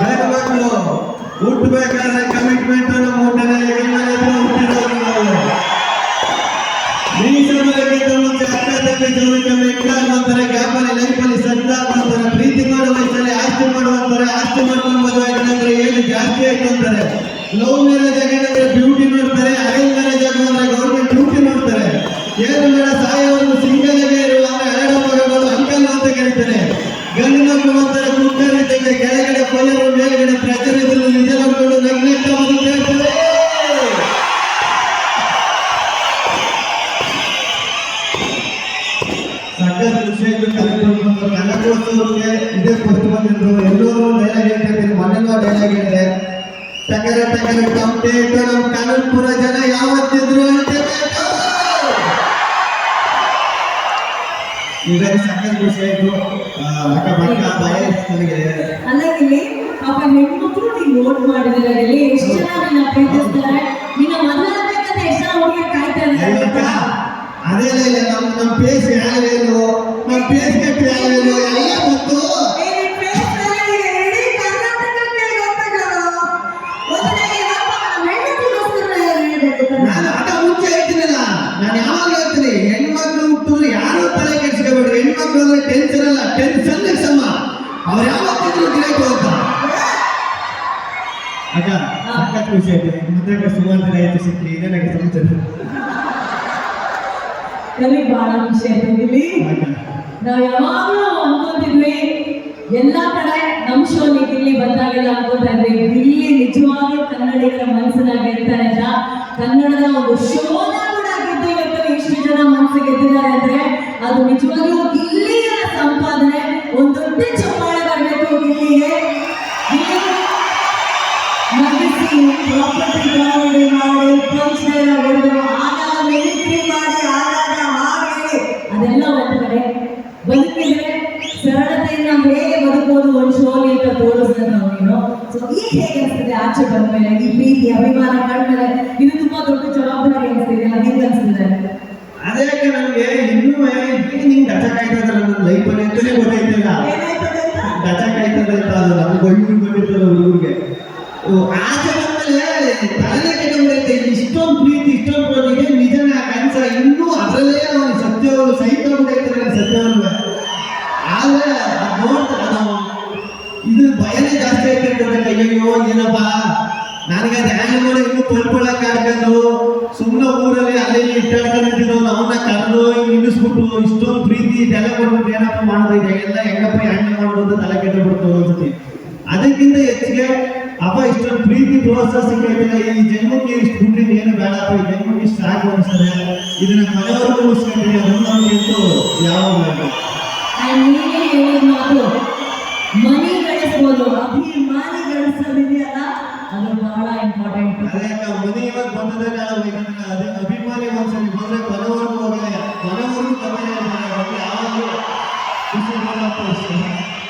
ಹೆಣ್ಮಕ್ಳು ಹುಟ್ಟಬೇಕಾದ್ರೆ ಕಮಿಟ್ಮೆಂಟ್ ಹುಟ್ಟಿನ ಹೆಗಲಲ್ಲಿ ಹುಟ್ಟಿರೋರು ನಾವು. ಮೀಸಲಕ್ಕಿಂತ ಮುಂಚೆ ಅಕ್ಕ ತಂಗಿ ಜೀವನಕ್ಕೆ ಮೆಟ್ಟಾಗ ಅಂತಾರೆ ಗ್ಯಾಪಲ್ಲಿ ಲೈಫಲ್ಲಿ ಆಸ್ತಿ ಮಾಡುವಂತಾರೆ ಆಸ್ತಿ ಮಾಡ್ಕೊಂಡು ಏನು ಜಾಸ್ತಿ ಅಂತಾರೆ ಲವ್ ಮ್ಯಾರೇಜ್ ಬ್ಯೂಟಿ ಇದೇ ಬಂದಿದ್ರು ಎಲ್ಲರೂ ಮೊನ್ನೆನೂ ಡೈಲಾಗ್ ಹೇಳಿದೆ. ಟಕರೆ ಟಕರೆ ತಮಟೆ ಇಟ್ಟು ನಮ್ಮ ಕಾನೂನ್ಪುರ ಜನ ಯಾವತ್ತಿದ್ರು ಅಕ್ಕ ಮಕ್ಕ ಭಯ ಇತ್ತು ನನಗೆ. ಅಲ್ಲ ಇಲ್ಲಿ ಪಾಪ ಹೆಣ್ಮಕ್ಳು ನೀನ್ ನೋಟ್ ಮಾಡಿದ್ರೆ ಇಲ್ಲಿ ಎಷ್ಟು ಜನ ನಿನ್ನ ಪ್ರೀತಿಸ್ತಾರೆ? ನಿನ್ನ ಮದುವೆ ಆಗ್ಬೇಕಂತ ಎಷ್ಟು ಜನ ಅದೇ ನಮ್ಮ ನಮ್ಮ ಪೇಸ್ ಯಾವೇನು ಕಟ್ಟು ಯಾವೇನು ಎಲ್ಲ ಗೊತ್ತು ನಾನು ಅದ ಮುಂಚೆ ಹೇಳ್ತೀನಲ್ಲ ನಾನು ಯಾವಾಗ ಹೇಳ್ತೀನಿ ಹೆಣ್ಮಕ್ಳು ಹುಟ್ಟಿದ್ರೆ ಯಾರು ತಲೆ ಕೆಡಿಸ್ಕೋಬೇಡಿ ಹೆಣ್ಮಕ್ಳು ಅಂದ್ರೆ ಟೆನ್ಷನ್ ಅಲ್ಲ ಟೆನ್ಷನ್ ಸಮ. ಅವ್ರು ಯಾವತ್ತಿದ್ರು ಅಕ್ಕ ಸಖತ್ ಖುಷಿ ಆಯ್ತು. ಮತ್ತೆ ಸುಮಾರು ದಿನ ಆಯ್ತು ಸಿಕ್ಕಿ ಇದೇ ನನಗೆ ಸಮಾಚಾರ ಬಹಳ ಖುಷಿ ಆಯ್ತು ಇಲ್ಲಿ. ನಾವ್ ಯಾವಾಗಲೂ ಅನ್ಕೊಂತಿದ್ವಿ ಎಲ್ಲ ಕಡೆ ನಮ್ಮ ಶೋ ಇಲ್ಲಿ ಬಂದಾಗೆಲ್ಲ ಅನ್ಕೋತಾ ಇದ್ವಿ ಇಲ್ಲಿ ನಿಜವಾಗ್ಲೂ ಕನ್ನಡಿಗರ ಮನಸ್ಸನ್ನ ಗೆಲ್ತಾರೆ ಅಂತ. ಕನ್ನಡದ ಒಂದು ಶೋನ ಕೂಡ ಗೆದ್ದು ಇವತ್ತು ಜನ ಗೆದ್ದಿದ್ದಾರೆ ಅಂದ್ರೆ ಅದು ನಿಜವಾಗ್ಲೂ ಇಲ್ಲಿಯ ಸಂಪಾದನೆ, ಒಂದು ದೊಡ್ಡ ಚಪ್ಪಾಳೆ ಬರಬೇಕು ಇಲ್ಲಿಗೆ. ಇಲ್ಲಿ ಅದೆಲ್ಲ ಒಂದು ಕಡೆ. ಬದುಕಿದ್ರೆ ಸರಳತೆಯಿಂದ ಹೇಗೆ ಬದುಕೋದು ಒಂದು ಶೋಲಿ ಅಂತ ತೋರಿಸಿದ್ರೆ ನಾವು ನೀನು ಸೊ ಈಗ ಹೇಗೆ ಅನಿಸ್ತದೆ ಆಚೆ ಬಂದ್ಮೇಲೆ ಈ ಪ್ರೀತಿ ಅಭಿಮಾನ ಕಂಡ್ಮೇಲೆ ಇದು ತುಂಬಾ ದೊಡ್ಡ ಜವಾಬ್ದಾರಿ ಅನಿಸ್ತಿದೆ ಹೇಗೆ ಅನಿಸ್ತಿದೆ ಅದೇ ನಮಗೆ ಇನ್ನೂ ಈಗ ನಿಂಗೆ ಗಚ ಕಾಯ್ತದ ನನ್ನ ಲೈಫಲ್ಲಿ ಅಂತಲೇ ಗೊತ್ತಾಯ್ತಿಲ್ಲ. ಗಚ ಅಂತ? ಅದು ನಮ್ಗೆ ಬಂದಿರ್ತದೆ ಹುಡುಗರಿಗೆ. ಆಚೆ ಅಯ್ಯೋ ಏನಪ್ಪ ನನಗೆ ಅದು ಹ್ಯಾಂಗ್ ಮಾಡಿ ಇನ್ನೂ ಆಡ್ಕೊಂಡು ಸುಮ್ಮನೆ ಊರಲ್ಲಿ ಅಲ್ಲಿ ಇಟ್ಟಾಡ್ಕೊಂಡಿದ್ದು ಅವನ್ನ ಕರೆದು ನಿಲ್ಲಿಸ್ಬಿಟ್ಟು ಇಷ್ಟೊಂದು ಪ್ರೀತಿ ಇದೆಲ್ಲ ಕೊಡ್ಬಿಟ್ಟು ಏನಪ್ಪ ಮಾಡೋದು ಇದೆ ಎಲ್ಲ ಹೆಂಗಪ್ಪ ಹ್ಯಾಂಗ ಮಾಡೋದು ತಲೆ ಕೆಟ್ಟಬಿಡ್ತು ಅನ್ಸುತ್ತೆ ಅದಕ್ಕಿಂತ ಹೆಚ್ಚಿಗೆ ಅಪ್ಪ ಇಷ್ಟೊಂದು ಪ್ರೀತಿ ಪ್ರೋತ್ಸಾಹ ಸಿಕ್ಕಿಲ್ಲ ಈ ಜನ್ಮಕ್ಕೆ ಇಷ್ಟು ದುಡ್ಡಿನ ಏನು ಬೇಡಪ್ಪ ಈ ಜನ್ಮಕ್ಕೆ ಇಷ್ಟು ಸಾಕು ಅನ್ಸ್ತದೆ. ಇದನ್ನ ಮನೆಯವ್ರಿಗೂ ಉಳಿಸ್ಕೊಂತೀನಿ ಅದನ್ನು ನಮಗಂತೂ ಯಾವಾಗ ಮಾತು. ಗಳಿಸ್ಬೋದು ಅಭಿಮಾನಿ ಗಳಿಸೋದಿದೆಯಲ್ಲ ಅದು ಬಹಳ ಇಂಪಾರ್ಟೆಂಟ್ ಅದೇ ಅಕ್ಕ, ಮನೆ ಇವಾಗ ಬಂದದಾಗ ನಾವು ಇದನ್ನ